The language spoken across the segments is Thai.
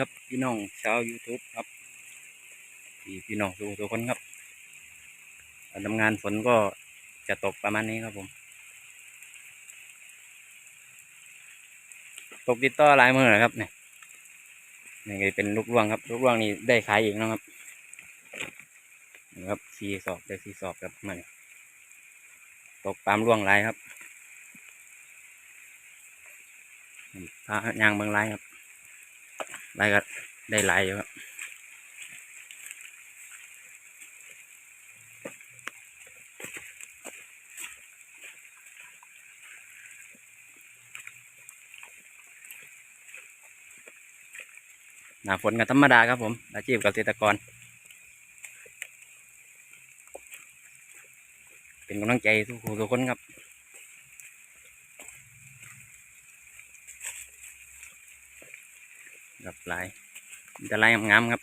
ครับพี่น้องชาว YouTube ครับพี่พี่น้องทุกทุกคนครับการทำงานฝนก็จะตกประมาณนี้ครับผม ตกติดต่อหลายมือนะครับเนี่ยนี่เป็นลูกร่วงครับ ลูกร่วงนี่ได้ขายเองนะครับนี่ครับสีสอบได้สีสอบครับมันตกตามร่วงลายครับนี่พายางเบืองลายครับ หลายก็ได้หลายอยู่ครับหนาฝนกับธรรมดาครับผม อาชีพเกษตรกร เป็นกำลังใจทุกคนทุกคนครับ กับลายมันจะลายงามๆครับ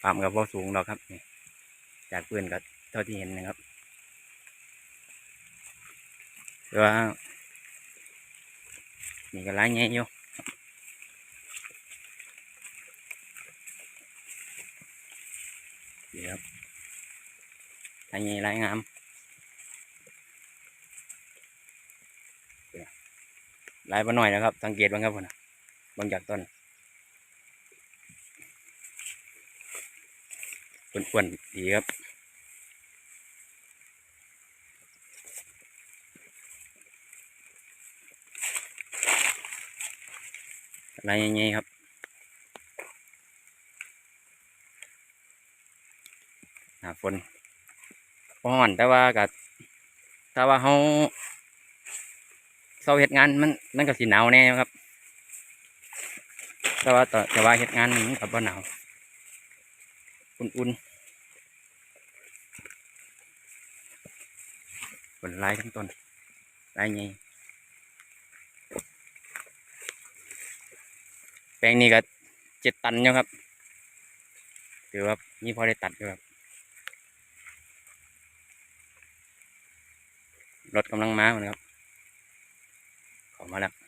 ความกับว่าสูงหรอกครับนี่จากปืนก็เท่าที่เห็นนะครับแต่ว่านี่ก็ลายใหญ่อยู่นี่ครับลายใหญ่ลายงามลายมาหน่อยนะครับ สังเกตบ้างครับผมนะ บางจากต้นอ้วนๆดีครับลายใหญ่ๆครับหนาฝนบ่ฮ้อนแต่ว่าก็ถ้าว่าเขาเศร้าเฮ็ดงานมันมันก็สิหนาวแน่ครับ แต่ว่าต่อแต่ว่าเฮ็ดงานมันก็บ่หนาว อุ่นๆฝนลายทั้งต้นลายใหญ่แปลงนี้ก็เจ็ดตันอยู่ครับถือว่านี่พอได้ตัดอยู่ครับรถกำลังมาเหมือนครับขอมาแล้ว